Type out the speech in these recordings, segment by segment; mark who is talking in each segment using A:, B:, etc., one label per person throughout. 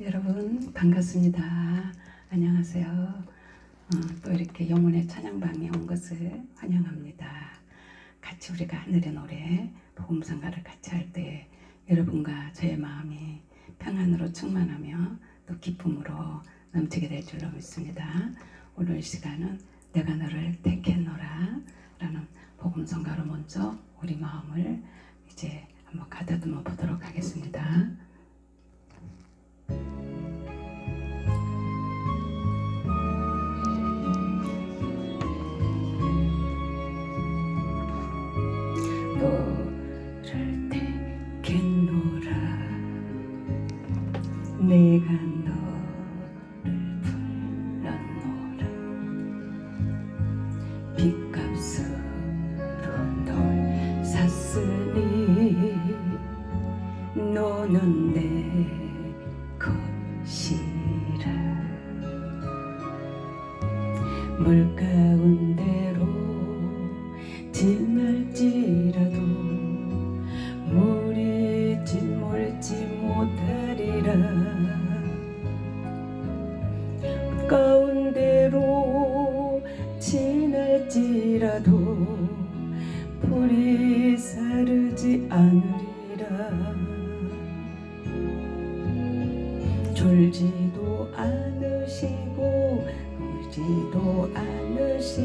A: 여러분 반갑습니다. 안녕하세요. 어, 또 이렇게 영혼의 찬양방에 온 것을 환영합니다. 같이 우리가 하늘의 노래 복음성가를 같이 할 때 여러분과 저의 마음이 평안으로 충만하며 또 기쁨으로 넘치게 될 줄로 믿습니다. 오늘 이 시간은 내가 너를 택했노라 라는 복음성가로 먼저 우리 마음을 이제 한번 가다듬어 보도록 하겠습니다. 너를 택했노라. 내가 너를 불렀노라. 빚값으 울지도 않으시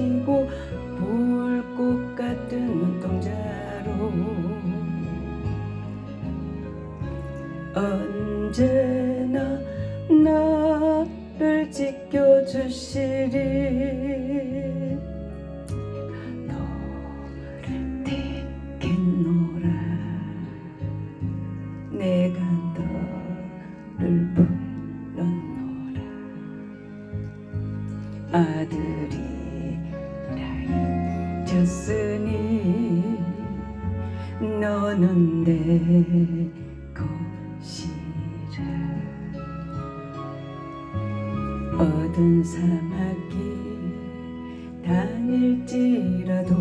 A: 다닐지라도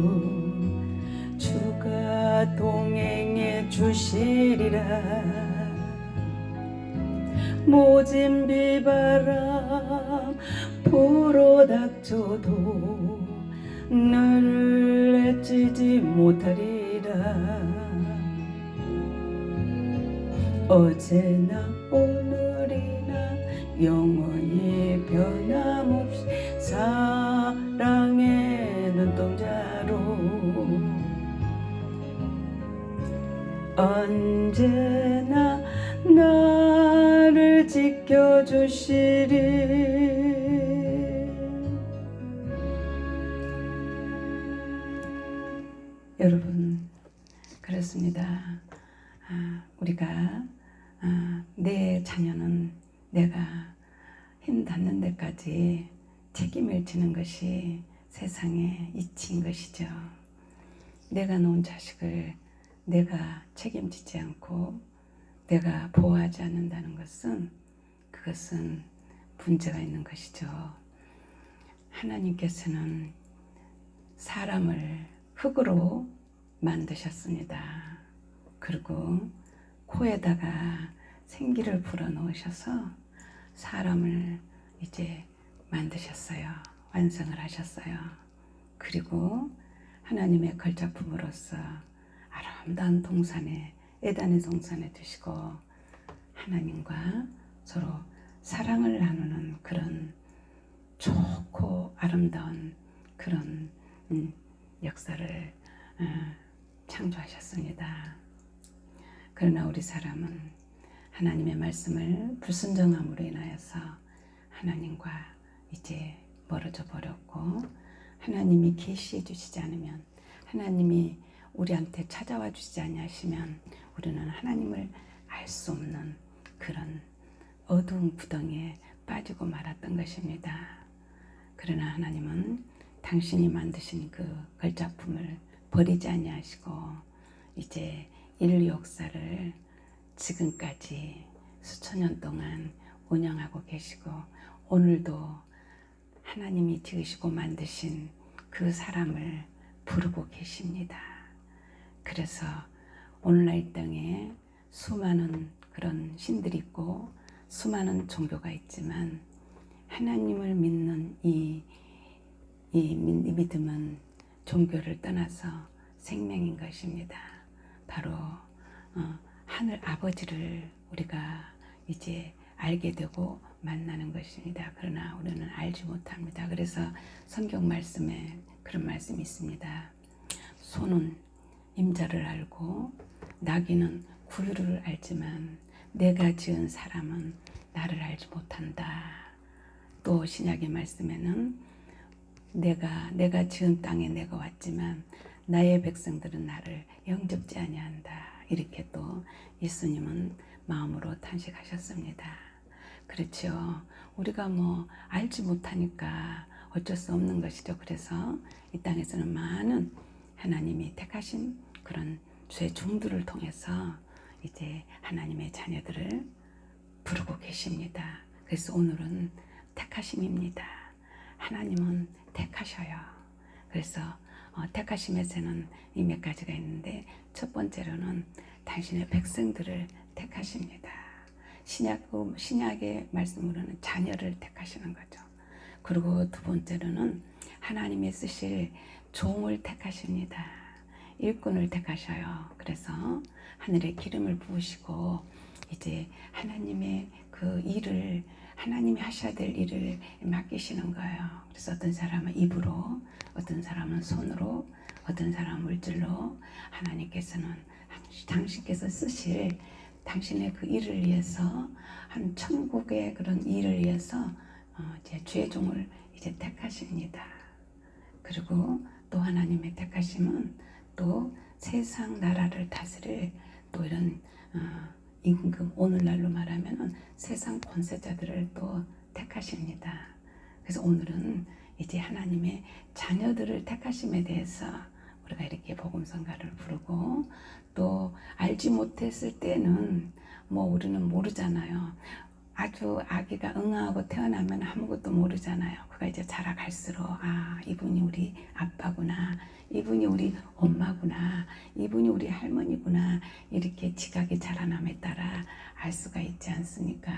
A: 주가 동행해 주시리라. 모진 비바람 불어 닥쳐도 나를 해치지 못하리라. 어제나 오늘이나 영원 주시리 여러분 그렇습니다. 아, 우리가 아, 내 자녀는 내가 힘 닿는 데까지 책임을 지는 것이 세상의 이치인 것이죠. 내가 놓은 자식을 내가 책임지지 않고 내가 보호하지 않는다는 것은 그것은 문제가 있는 것이죠. 하나님께서는 사람을 흙으로 만드셨습니다. 그리고 코에다가 생기를 불어 넣으셔서 사람을 이제 만드셨어요. 완성을 하셨어요. 그리고 하나님의 걸작품으로서 아름다운 동산에 에단의 동산에 두시고 하나님과 서로 사랑을 나누는 그런 좋고 아름다운 그런 음, 역사를 어, 창조하셨습니다. 그러나 우리 사람은 하나님의 말씀을 불순종함으로 인하여서 하나님과 이제 멀어져 버렸고 하나님이 계시해 주시지 않으면 하나님이 우리한테 찾아와 주시지 아니하시면 우리는 하나님을 알 수 없는 그런 어두운 구덩이에 빠지고 말았던 것입니다. 그러나 하나님은 당신이 만드신 그 걸작품을 버리지 아니하시고 이제 인류 역사를 지금까지 수천 년 동안 운영하고 계시고 오늘도 하나님이 지으시고 만드신 그 사람을 부르고 계십니다. 그래서 오늘날 이 땅에 수많은 그런 신들이 있고 수많은 종교가 있지만 하나님을 믿는 이, 이 믿음은 종교를 떠나서 생명인 것입니다. 바로 어, 하늘 아버지를 우리가 이제 알게 되고 만나는 것입니다. 그러나 우리는 알지 못합니다. 그래서 성경 말씀에 그런 말씀이 있습니다. 소는 임자를 알고 나귀는 구유를 알지만 내가 지은 사람은 나를 알지 못한다. 또 신약의 말씀에는 내가 내가 지은 땅에 내가 왔지만 나의 백성들은 나를 영접지 아니한다. 이렇게 또 예수님은 마음으로 탄식하셨습니다. 그렇죠. 우리가 뭐 알지 못하니까 어쩔 수 없는 것이죠. 그래서 이 땅에서는 많은 하나님이 택하신 그런 죄 중들을 통해서 이제 하나님의 자녀들을 부르고 계십니다. 그래서 오늘은 택하심입니다. 하나님은 택하셔요. 그래서 어, 택하심에서는 이 몇 가지가 있는데 첫 번째로는 당신의 백성들을 택하십니다. 신약 신약의 말씀으로는 자녀를 택하시는 거죠. 그리고 두 번째로는 하나님이 쓰실 종을 택하십니다. 일꾼을 택하셔요. 그래서 하늘에 기름을 부으시고 이제 하나님의 그 일을 하나님이 하셔야 될 일을 맡기시는 거예요. 그래서 어떤 사람은 입으로, 어떤 사람은 손으로, 어떤 사람은 물질로 하나님께서는 당신께서 쓰실 당신의 그 일을 위해서 한 천국의 그런 일을 위해서 어, 이제 죄종을 이제 택하십니다. 그리고 또 하나님의 택하심은 또 세상 나라를 다스릴 또 이런 어, 임금 오늘날로 말하면 세상 권세자들을 또 택하십니다. 그래서 오늘은 이제 하나님의 자녀들을 택하심에 대해서 우리가 이렇게 복음성가를 부르고 또 알지 못했을 때는 뭐 우리는 모르잖아요. 아주 아기가 응아하고 태어나면 아무것도 모르잖아요. 그가 이제 자라갈수록 아 이분이 우리 아빠구나, 이분이 우리 엄마구나, 이분이 우리 할머니구나 이렇게 지각이 자라남에 따라 알 수가 있지 않습니까?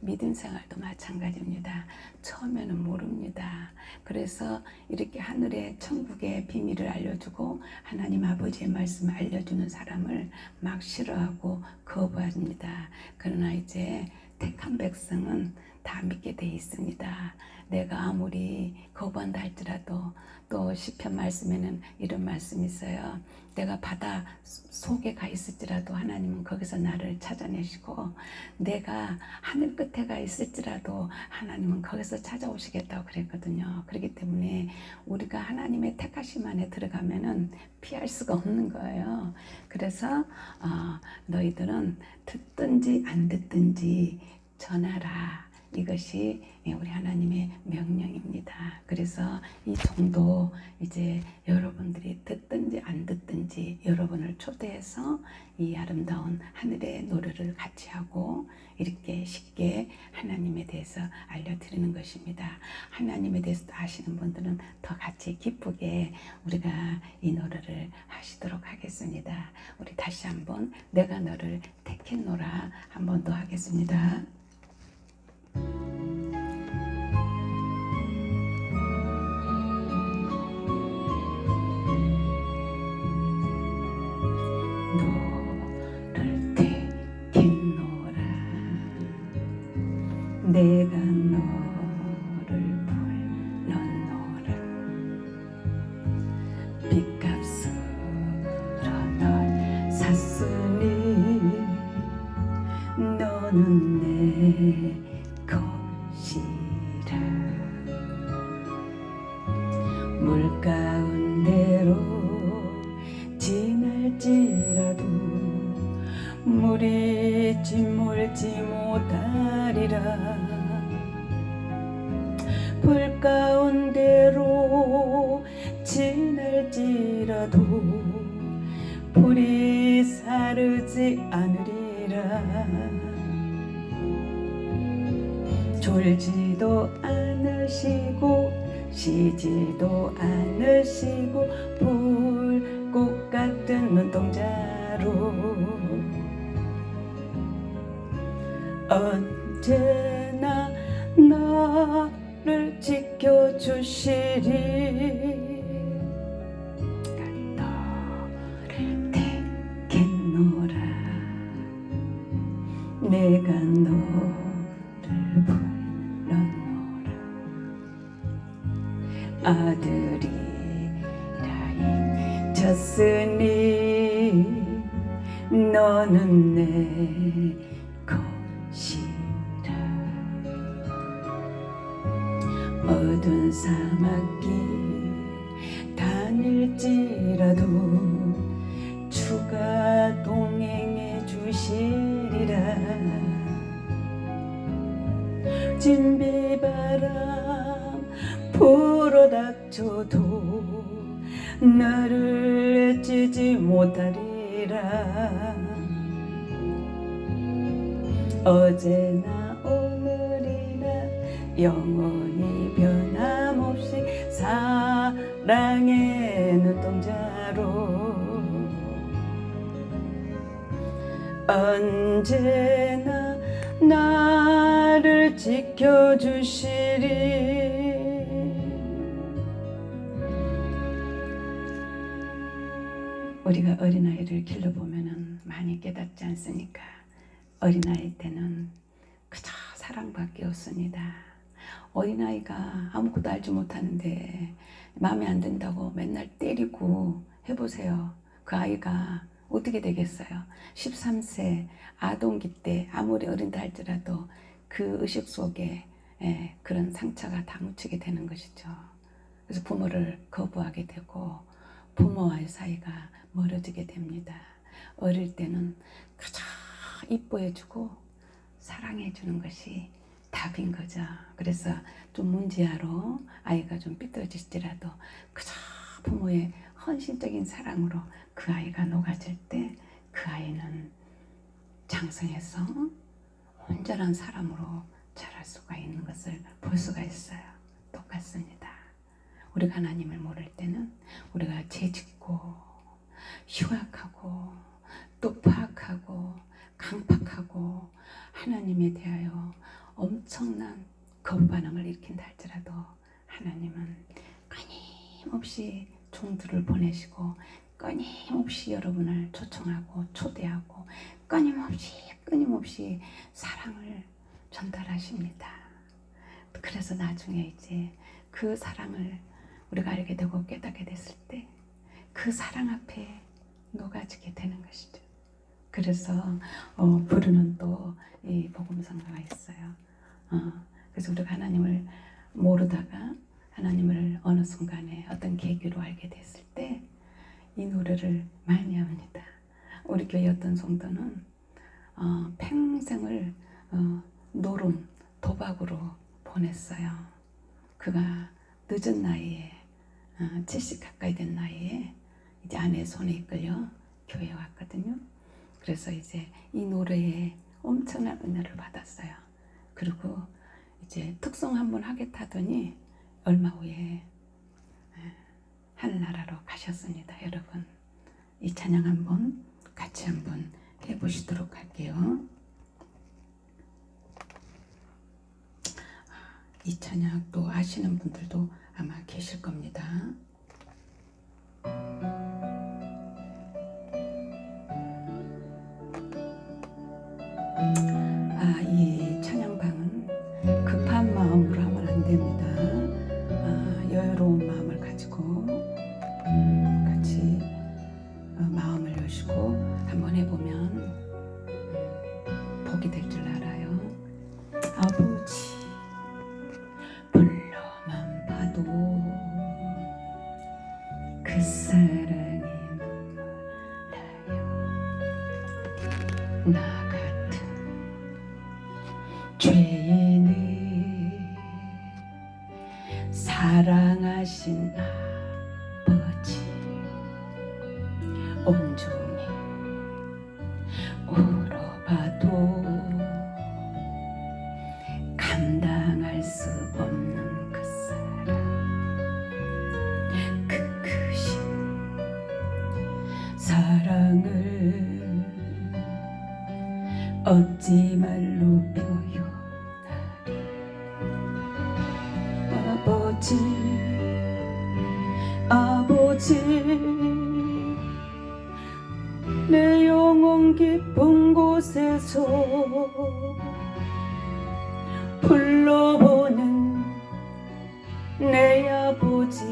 A: 믿음 생활도 마찬가지입니다. 처음에는 모릅니다. 그래서 이렇게 하늘의 천국의 비밀을 알려주고 하나님 아버지의 말씀을 알려주는 사람을 막 싫어하고 거부합니다. 그러나 이제 택한 백성은 다 믿게 돼 있습니다. 내가 아무리 거부한다 할지라도 또 시편 말씀에는 이런 말씀이 있어요. 내가 바다 속에 가 있을지라도 하나님은 거기서 나를 찾아내시고 내가 하늘 끝에 가 있을지라도 하나님은 거기서 찾아오시겠다고 그랬거든요. 그렇기 때문에 우리가 하나님의 택하심 안에 들어가면은 피할 수가 없는 거예요. 그래서 어, 너희들은 듣든지 안 듣든지 전하라. 이것이 우리 하나님의 명령입니다. 그래서 이 정도 이제 여러분들이 듣든지 안 듣든지 여러분을 초대해서 이 아름다운 하늘의 노래를 같이 하고 이렇게 쉽게 하나님에 대해서 알려드리는 것입니다. 하나님에 대해서 아시는 분들은 더 같이 기쁘게 우리가 이 노래를 하시도록 하겠습니다. 우리 다시 한번 내가 너를 택했노라 한 번 더 하겠습니다. 너를 택했노라 내가 물이 짓물지 못하리라. 불 가운데로 지날지라도 불이 사르지 않으리라. 졸지도 않으시고 쉬지도 않으시고 불꽃 같은 눈동자로 언제나 나를 지켜주시리. 너를 택했노라. 내가 너를 불렀노라. 아들이라 잊혔으니 너는 내 사막길 다닐지라도 주가 동행해 주시리라. 진비바람 불어 닥쳐도 나를 애치지 못하리라. 어제나 오늘이나 영원히 변함없이 사랑의 눈동자로 언제나 나를 지켜주시리 우리가 어린아이를 길러보면 많이 깨닫지 않습니까? 어린아이 때는 그저 사랑밖에 없습니다. 어린아이가 아무것도 알지 못하는데 마음에 안 든다고 맨날 때리고 해보세요. 그 아이가 어떻게 되겠어요? 13세 아동기 때 아무리 어린다 할지라도 그 의식 속에 예, 그런 상처가 다 묻히게 되는 것이죠. 그래서 부모를 거부하게 되고 부모와의 사이가 멀어지게 됩니다. 어릴 때는 그저 이뻐해주고 사랑해주는 것이 답인 거죠. 그래서 좀 문제아로 아이가 좀 삐뚤어질지라도 그저 부모의 헌신적인 사랑으로 그 아이가 녹아질 때 그 아이는 장성해서 온전한 사람으로 자랄 수가 있는 것을 볼 수가 있어요. 똑같습니다. 우리가 하나님을 모를 때는 우리가 죄짓고 흉악하고 또 파악하고 강팍하고 하나님에 대하여 엄청난 거부 반응을 일으킨다 할지라도 하나님은 끊임없이 종들을 보내시고 끊임없이 여러분을 초청하고 초대하고 끊임없이 끊임없이 사랑을 전달하십니다. 그래서 나중에 이제 그 사랑을 우리가 알게 되고 깨닫게 됐을 때 그 사랑 앞에 녹아지게 되는 것이죠. 그래서 어, 부르는 또 이 복음성가가 있어요. 어, 그래서 우리가 하나님을 모르다가 하나님을 어느 순간에 어떤 계기로 알게 됐을 때 이 노래를 많이 합니다. 우리 교회 어떤 성도는 어, 평생을 어, 노름, 도박으로 보냈어요. 그가 늦은 나이에 어, 70 가까이 된 나이에 이제 아내 손에 이끌려 교회에 왔거든요. 그래서 이제 이 노래에 엄청난 은혜를 받았어요. 그리고 이제 특송 한번 하겠다더니 얼마 후에 하늘나라로 가셨습니다. 여러분 이 찬양 한번 같이 한번 해보시도록 할게요. 이 찬양 또 아시는 분들도 아마 계실 겁니다. 아, 이 찬양방은 급한 마 사랑을 어찌 말로 표현 아버지 아버지. 내 영혼 깊은 곳에서 불러보는 내 아버지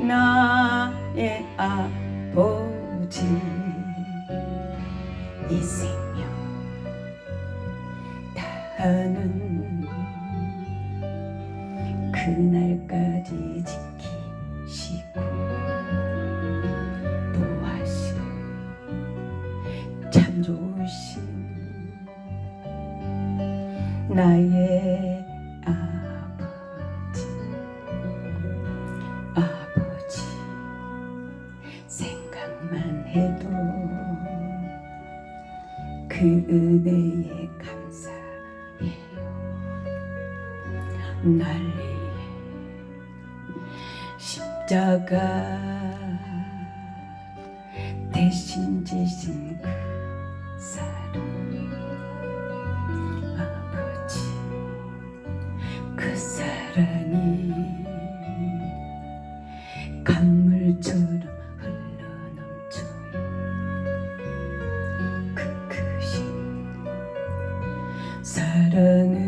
A: 나의 아버지 참 좋으신 나의 아버지. 아버지 생각만 해도 그 은혜에 감사해요. 난리 십자가 사랑을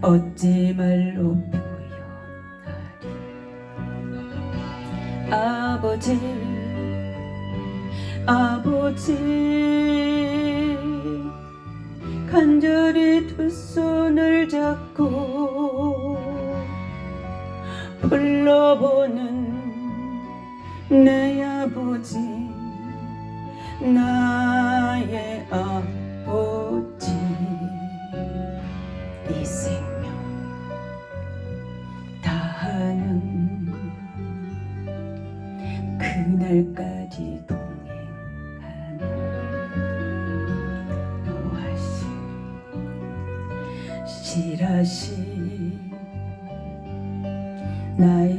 A: 어찌 말로 표현하리. 아버지 아버지 간절히 두 손을 잡고 불러보는 내 아버지 나의 아버지 실하시 나의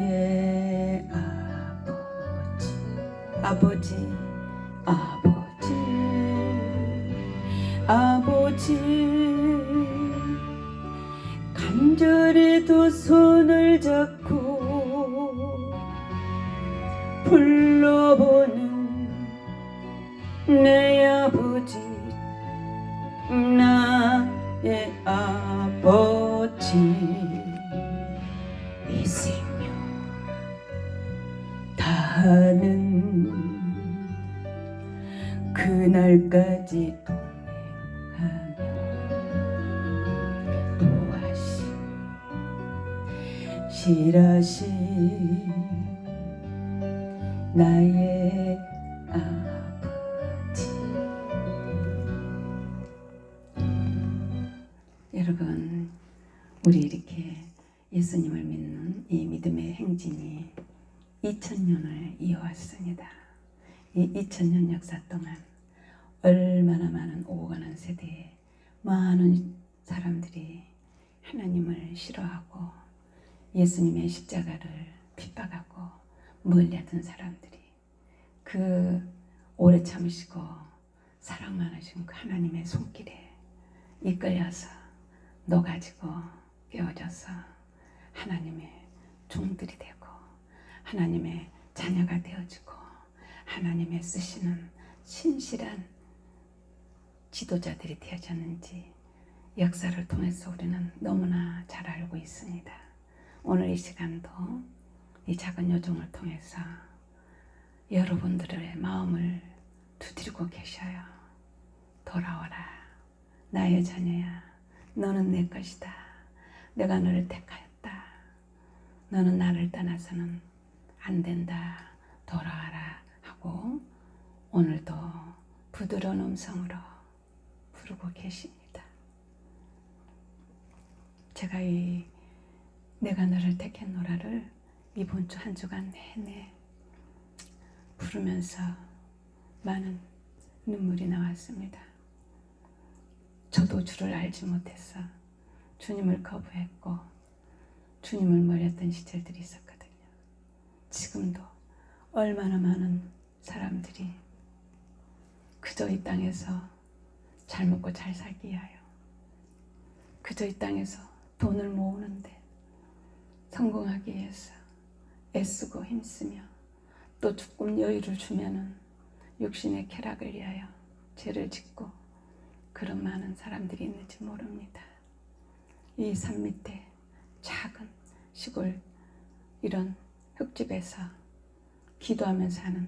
A: 실하시 나의 아버지 여러분 우리 이렇게 예수님을 믿는 이 믿음의 행진이 2000년을 이어왔습니다. 이 2000년 역사 동안 얼마나 많은 오가는 세대에 많은 사람들이 하나님을 싫어하고 예수님의 십자가를 핍박하고 멀리하던 사람들이 그 오래 참으시고 사랑 많으신 그 하나님의 손길에 이끌려서 녹아지고 깨어져서 하나님의 종들이 되고 하나님의 자녀가 되어지고 하나님의 쓰시는 신실한 지도자들이 되어졌는지 역사를 통해서 우리는 너무나 잘 알고 있습니다. 오늘 이 시간도 이 작은 요정을 통해서 여러분들의 마음을 두드리고 계셔요. 돌아와라. 나의 자녀야. 너는 내 것이다. 내가 너를 택하였다. 너는 나를 떠나서는 안 된다. 돌아와라. 하고 오늘도 부드러운 음성으로 부르고 계십니다. 제가 이 내가 너를 택했노라를 이번 주 한 주간 내내 부르면서 많은 눈물이 나왔습니다. 저도 주를 알지 못해서 주님을 거부했고 주님을 멀렸던 시절들이 있었거든요. 지금도 얼마나 많은 사람들이 그저 이 땅에서 잘 먹고 잘 살기 위하여 그저 이 땅에서 돈을 모으는데 성공하기 위해서 애쓰고 힘쓰며 또 조금 여유를 주면은 육신의 쾌락을 위하여 죄를 짓고 그런 많은 사람들이 있는지 모릅니다. 이 산 밑에 작은 시골 이런 흙집에서 기도하면서 사는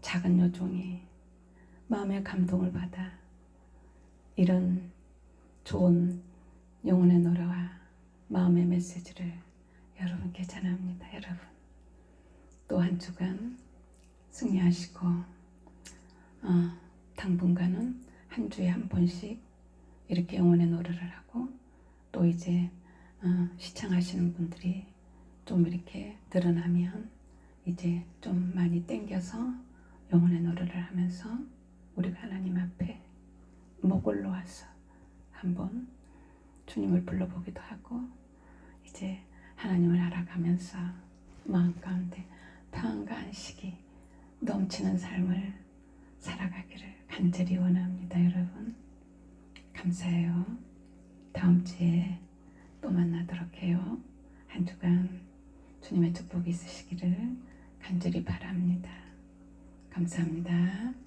A: 작은 요종이 마음의 감동을 받아 이런 좋은 영혼의 노래와 마음의 메시지를 여러분께 전합니다. 여러분 또 한 주간 승리하시고 어, 당분간은 한 주에 한 번씩 이렇게 영혼의 노래를 하고 또 이제 어, 시청하시는 분들이 좀 이렇게 늘어나면 이제 좀 많이 땡겨서 영혼의 노래를 하면서 우리가 하나님 앞에 목을 놓아서 한번 주님을 불러보기도 하고 이제 하나님을 알아가면서 마음 가운데 평안과 안식이 넘치는 삶을 살아가기를 간절히 원합니다, 여러분. 감사해요. 다음 주에 또 만나도록 해요. 한 주간 주님의 축복이 있으시기를 간절히 바랍니다. 감사합니다.